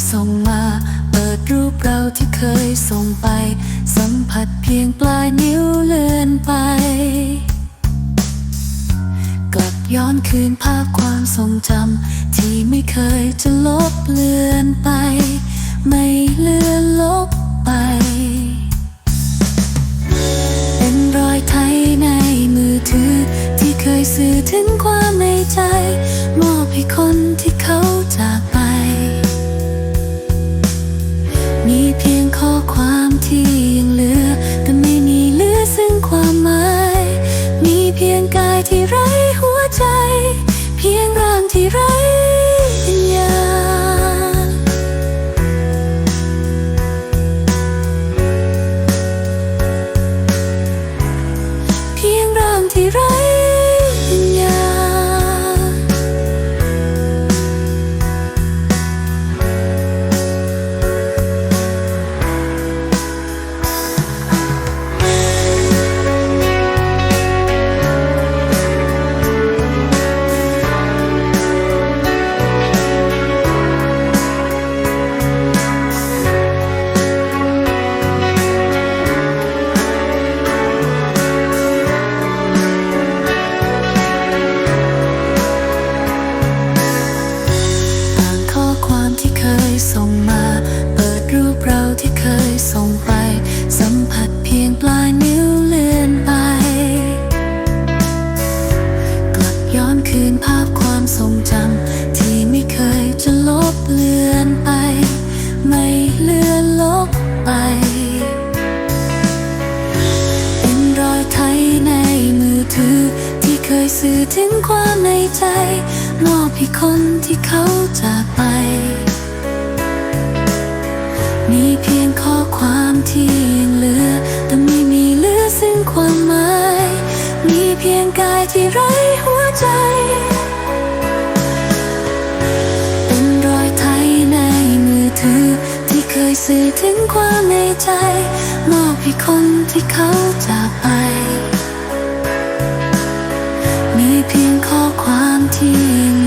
ส่งไป สัมผัสเพียงปลายนิ้วเลื่อนไป กลับย้อนคืนภาพความทรงจำที่ไม่เคยจะลบเลือนไป ไม่เลือนลบไป เป็นรอยไทยในมือถือ ที่เคยสื่อถึงความในใจ มอบให้คนที่เขาจาก เคยส่งไปสัมผัสเพียงปลายนิ้วเลื่อนไป กลับย้อนคืนภาพความทรงจำที่ไม่เคยจะลบเลือนไป ไม่เลือนลบไป เป็นรอยไทยในมือถือ ที่เคยสื่อถึงความในใจ มอบให้คนที่เขาจากไป มีเพียงข้อความที่ยังเหลือ แต่ไม่มีเหลือซึ่งความหมาย มีเพียงกายที่ไร้หัวใจ เป็นรอยไทยในมือถือ ที่เคยสื่อถึงความในใจ มอบให้คนที่เขาจากไป มีเพียงข้อความที่